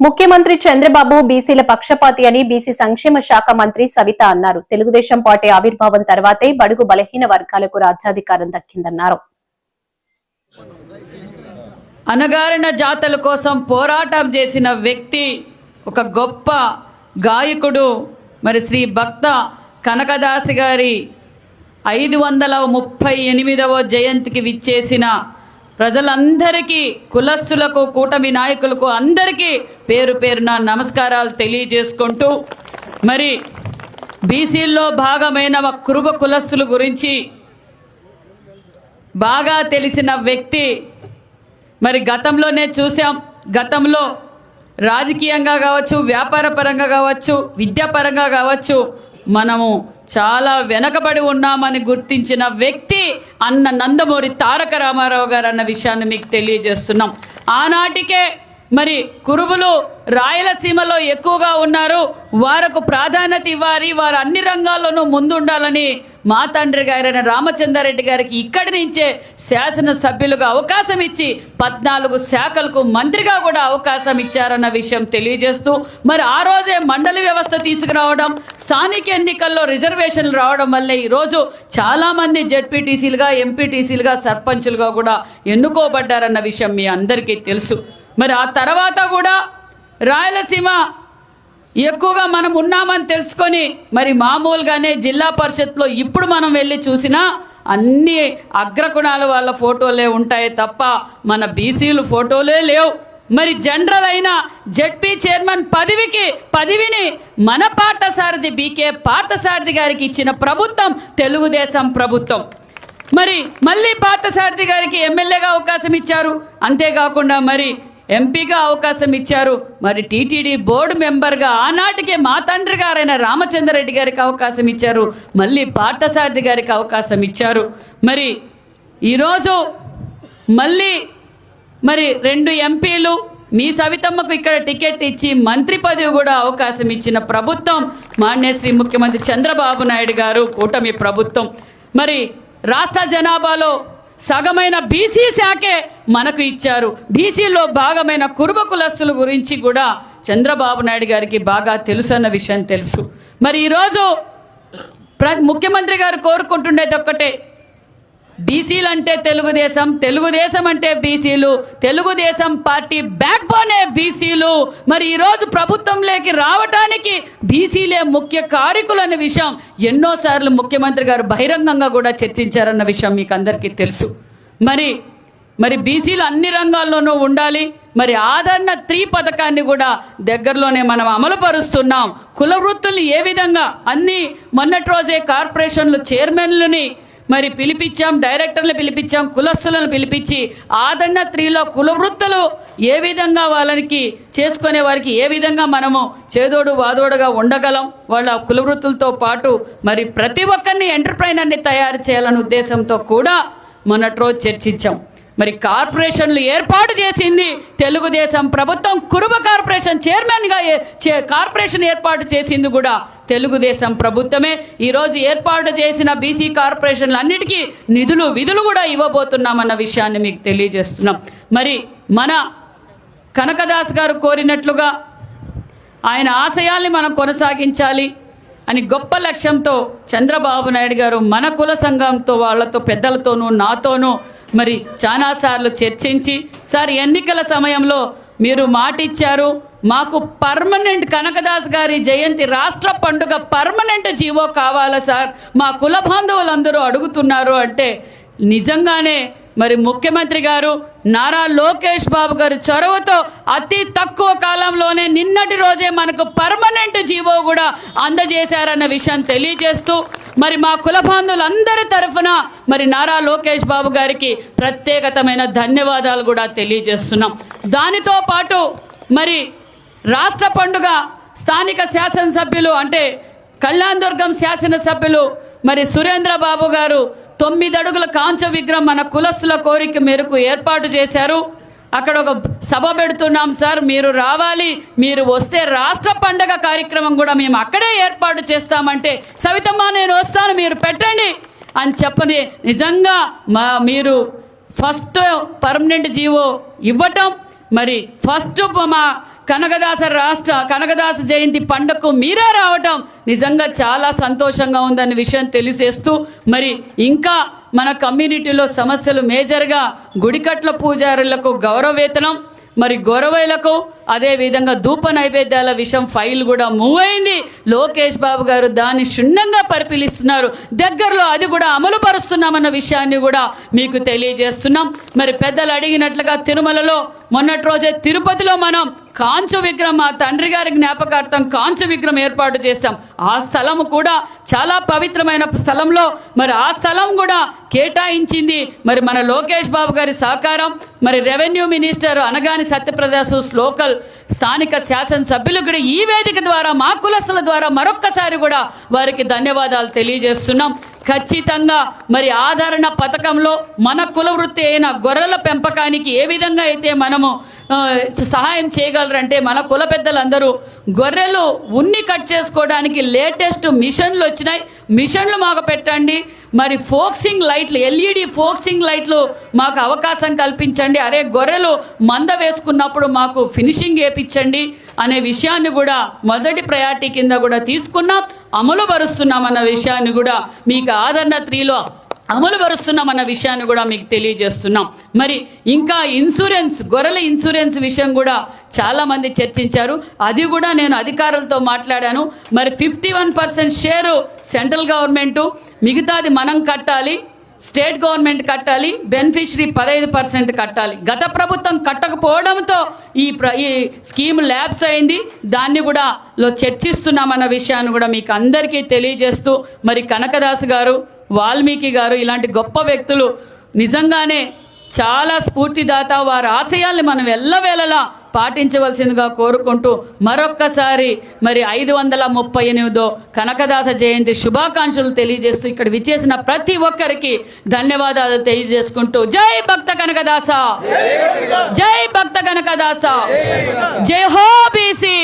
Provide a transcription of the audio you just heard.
ముఖ్యమంత్రి చంద్రబాబు బీసీల పక్షపాతి అని బీసీ సంక్షేమ శాఖ మంత్రి సవిత అన్నారు. తెలుగుదేశం పార్టీ ఆవిర్భావం తర్వాతే బడుగు బలహీన వర్గాలకు రాజ్యాధికారం దక్కిందన్నారు. అనగారిన జాతల కోసం పోరాటం చేసిన వ్యక్తి ఒక గొప్ప గాయకుడు. మరి శ్రీ భక్త కనకదాసి గారి ఐదు వందల ముప్పై ఎనిమిదవ జయంతికి విచ్చేసిన ప్రజలందరికీ కులస్తులకు కూటమి నాయకులకు అందరికీ పేరు పేరున నమస్కారాలు తెలియజేసుకుంటూ మరి బీసీల్లో భాగమైన కురుబ కులస్తుల గురించి బాగా తెలిసిన వ్యక్తి మరి గతంలోనే చూసాం గతంలో రాజకీయంగా కావచ్చు వ్యాపార పరంగా కావచ్చు విద్యాపరంగా కావచ్చు మనము చాలా వెనకబడి ఉన్నామని గుర్తించిన వ్యక్తి అన్న నందమూరి తారక రామారావు గారు అన్న విషయాన్ని మీకు తెలియజేస్తున్నాం. ఆనాటికే మరి కురుబులు రాయలసీమలో ఎక్కువగా ఉన్నారు. వారికి ప్రాధాన్యత ఇవ్వాలి. వారు అన్ని రంగాల్లోనూ ముందుండాలని మా తండ్రి గారైన రామచంద్రారెడ్డి గారికి ఇక్కడి నుంచే శాసనసభ్యులుగా అవకాశం ఇచ్చి పద్నాలుగు శాఖలకు మంత్రిగా కూడా అవకాశం ఇచ్చారన్న విషయం తెలియజేస్తూ మరి ఆ రోజే మండలి వ్యవస్థ తీసుకురావడం స్థానిక ఎన్నికల్లో రిజర్వేషన్లు రావడం వల్లే ఈరోజు చాలామంది జెడ్పీటీసీలుగా ఎంపీటీసీలుగా సర్పంచులుగా కూడా ఎన్నుకోబడ్డారన్న విషయం మీ అందరికీ తెలుసు. మరి ఆ తర్వాత కూడా రాయలసీమ ఎక్కువగా మనం ఉన్నామని తెలుసుకొని మరి మామూలుగానే జిల్లా పరిషత్లో ఇప్పుడు మనం వెళ్ళి చూసినా అన్ని అగ్రకుణాల వాళ్ళ ఫోటోలే ఉంటాయి తప్ప మన బీసీలు ఫోటోలే లేవు. మరి జనరల్ అయిన జడ్పీ చైర్మన్ పదవికి పదవిని మన పార్థసారథి బీకే పార్థసారథి గారికి ఇచ్చిన ప్రభుత్వం తెలుగుదేశం ప్రభుత్వం. మరి మళ్ళీ పార్థసారథి గారికి ఎమ్మెల్యేగా అవకాశం ఇచ్చారు. అంతేకాకుండా మరి ఎంపీగా అవకాశం ఇచ్చారు. మరి టీటీడీ బోర్డు మెంబర్గా ఆనాటికే మా తండ్రి గారైన రామచంద్రరెడ్డి గారికి అవకాశం ఇచ్చారు. మళ్ళీ పార్థసారథి గారికి అవకాశం ఇచ్చారు. మరి ఈరోజు మళ్ళీ మరి రెండు ఎంపీలు మీ సవితమ్మకు ఇక్కడ టికెట్ ఇచ్చి మంత్రి పదవి కూడా అవకాశం ఇచ్చిన ప్రభుత్వం మాన్యశ్రీ ముఖ్యమంత్రి చంద్రబాబు నాయుడు గారు కూటమి ప్రభుత్వం. మరి రాష్ట్ర జనాభాలో సగమైన బీసీ శాఖే మనకు ఇచ్చారు. బీసీలో భాగమైన కురుబ కులస్తుల గురించి కూడా చంద్రబాబు నాయుడు గారికి బాగా తెలుసు అన్న విషయం తెలుసు. మరి ఈరోజు ప్ర ముఖ్యమంత్రి గారు కోరుకుంటుండేది ఒక్కటే బీసీలు అంటే తెలుగుదేశం తెలుగుదేశం అంటే బీసీలు తెలుగుదేశం పార్టీ బ్యాక్ బోనే బీసీలు. మరి ఈరోజు ప్రభుత్వంలోకి రావటానికి బీసీలే ముఖ్య కారకులు అనే విషయం ఎన్నోసార్లు ముఖ్యమంత్రి గారు బహిరంగంగా కూడా చర్చించారన్న విషయం మీకు అందరికీ తెలుసు. మరి మరి బీసీలు అన్ని రంగాల్లోనూ ఉండాలి. మరి ఆదరణ త్రీ పథకాన్ని కూడా దగ్గరలోనే మనం అమలు పరుస్తున్నాం కుల వృత్తుల్ని ఏ విధంగా అన్ని మొన్నటి రోజే కార్పొరేషన్లు చైర్మన్లని మరి పిలిపించాం డైరెక్టర్లు పిలిపించాం కులస్తులను పిలిపించి ఆదరణ త్రీలో కుల వృత్తులు ఏ విధంగా వాళ్ళకి చేసుకునే వారికి ఏ విధంగా మనము చేదోడు వాదోడుగా ఉండగలం? వాళ్ళ కుల వృత్తులతో పాటు మరి ప్రతి ఒక్కరిని ఎంటర్ప్రైనర్ని తయారు చేయాలనే ఉద్దేశంతో కూడా మొన్నటి రోజు చర్చించాం. మరి కార్పొరేషన్లు ఏర్పాటు చేసింది తెలుగుదేశం ప్రభుత్వం. కురుబ కార్పొరేషన్ చైర్మన్గా చే- కార్పొరేషన్ ఏర్పాటు చేసింది కూడా తెలుగుదేశం ప్రభుత్వమే ఈరోజు ఏర్పాటు చేసిన బీసీ కార్పొరేషన్లన్నిటికీ నిధులు విధులు కూడా ఇవ్వబోతున్నామన్న విషయాన్ని మీకు తెలియజేస్తున్నాం. మరి మన కనకదాస్ గారు కోరినట్లుగా ఆయన ఆశయాల్ని మనం కొనసాగించాలి అని గొప్ప లక్ష్యంతో చంద్రబాబు నాయుడు గారు మన కుల సంఘంతో వాళ్ళతో పెద్దలతోనూ నాతోనూ మరి చాలాసార్లు చర్చించి సార్ ఎన్నికల సమయంలో మీరు మాట ఇచ్చారు మాకు పర్మనెంట్ కనకదాస్ గారి జయంతి రాష్ట్ర పండుగ పర్మనెంట్ జీవో కావాలా సార్? మా కుల బాంధవులందరూ అడుగుతున్నారు అంటే నిజంగానే మరి ముఖ్యమంత్రి గారు నారా లోకేష్ బాబు గారు చొరవతో అతి తక్కువ కాలంలోనే నిన్నటి రోజే మనకు పర్మనెంట్ జీవో కూడా అందజేశారన్న విషయం తెలియజేస్తూ మరి మా కుల బాంధవులందరి తరఫున మరి నారా లోకేష్ బాబు గారికి ప్రత్యేకతమైన ధన్యవాదాలు కూడా తెలియజేస్తున్నాం. దానితో పాటు మరి రాష్ట్ర పండుగ స్థానిక శాసనసభ్యులు అంటే కళ్యాణదుర్గం శాసనసభ్యులు మరి సురేంద్రబాబు గారు తొమ్మిది అడుగుల కాంచ విగ్రహం మన కులస్తుల కోరిక మేరకు ఏర్పాటు చేశారు. అక్కడ ఒక సభ పెడుతున్నాం సార్ మీరు రావాలి మీరు వస్తే రాష్ట్ర పండగ కార్యక్రమం కూడా మేము అక్కడే ఏర్పాటు చేస్తామంటే సవితమ్మ నేను వస్తాను మీరు పెట్టండి అని చెప్పని నిజంగా మా మీరు ఫస్ట్ పర్మనెంట్ జీవో ఇవ్వటం మరి ఫస్ట్ మా కనకదాస రాష్ట్ర కనకదాస జయంతి పండుగకు మీరే రావటం నిజంగా చాలా సంతోషంగా ఉందన్న విషయం తెలిసేస్తూ మరి ఇంకా మన కమ్యూనిటీలో సమస్యలు మేజర్గా గుడికట్ల పూజారులకు గౌరవవేతనం మరి గొరవైలకు అదే విధంగా ధూప నైవేద్యాల విషయం ఫైల్ కూడా మూవ్ అయింది. లోకేష్ బాబు గారు దాన్ని క్షుణ్ణంగా పరిశీలిస్తున్నారు దగ్గరలో అది కూడా అమలు పరుస్తున్నామన్న విషయాన్ని కూడా మీకు తెలియజేస్తున్నాం. మరి పెద్దలు అడిగినట్లుగా తిరుమలలో మొన్నటి రోజే తిరుపతిలో మనం కాంచు విగ్రహం మా తండ్రి గారి జ్ఞాపకార్థం కాంచు విగ్రహం ఏర్పాటు చేస్తాం ఆ స్థలం కూడా చాలా పవిత్రమైన స్థలంలో మరి ఆ స్థలం కూడా కేటాయించింది. మరి మన లోకేష్ బాబు గారి సహకారం మరి revenue minister Anagani Satyaprasad local స్థానిక శాసనసభ్యులు కూడా ఈ వేదిక ద్వారా మా కులస్తుల ద్వారా మరొక్కసారి కూడా వారికి ధన్యవాదాలు తెలియజేస్తున్నాం. ఖచ్చితంగా మరి ఆదరణ పథకంలో మన కుల వృత్తి అయిన గొర్రెల పెంపకానికి ఏ విధంగా అయితే మనము సహాయం చేయగలరంటే మన కుల పెద్దలందరూ గొర్రెలు ఉన్ని కట్ చేసుకోవడానికి లేటెస్ట్ మిషన్లు వచ్చినాయి. మిషన్లు మాకు పెట్టండి. మరి ఫోక్సింగ్ లైట్లు ఎల్ఈడి ఫోక్సింగ్ లైట్లు మాకు అవకాశం కల్పించండి. అరే గొర్రెలు మంద వేసుకున్నప్పుడు మాకు ఫినిషింగ్ వేపించండి అనే విషయాన్ని కూడా మొదటి ప్రయారిటీ కింద కూడా తీసుకున్నాం. అమలు పరుస్తున్నాం అన్న విషయాన్ని కూడా మీకు ఆదరణ త్రీలో అమలు పరుస్తున్నామన్న విషయాన్ని కూడా మీకు తెలియజేస్తున్నాం. మరి ఇంకా ఇన్సూరెన్స్ గొర్రెల ఇన్సూరెన్స్ విషయం కూడా చాలామంది చర్చించారు. అది కూడా నేను అధికారులతో మాట్లాడాను. మరి fifty one percent share central government మిగతాది మనం కట్టాలి స్టేట్ గవర్నమెంట్ కట్టాలి బెనిఫిషరీ పదహైదు పర్సెంట్ కట్టాలి. గత ప్రభుత్వం కట్టకపోవడంతో ఈ ప్ర ఈ స్కీమ్ ల్యాబ్స్ అయింది. దాన్ని కూడా లో చర్చిస్తున్నామన్న విషయాన్ని కూడా మీకు అందరికీ తెలియజేస్తూ మరి కనకదాస్ గారు వాల్మీకి గారు ఇలాంటి గొప్ప వ్యక్తులు నిజంగానే చాలా స్ఫూర్తిదాత వారి ఆశయాల్ని మనం ఎల్లవేళలా పాటించవలసిందిగా కోరుకుంటూ మరొక్కసారి మరి ఐదు వందల ముప్పై ఎనిమిదో కనకదాస జయంతి శుభాకాంక్షలు తెలియజేస్తూ ఇక్కడ విచ్చేసిన ప్రతి ఒక్కరికి ధన్యవాదాలు తెలియజేసుకుంటూ. జై భక్త కనకదాస! జై భక్త కనకదాస! జై హో బీసీ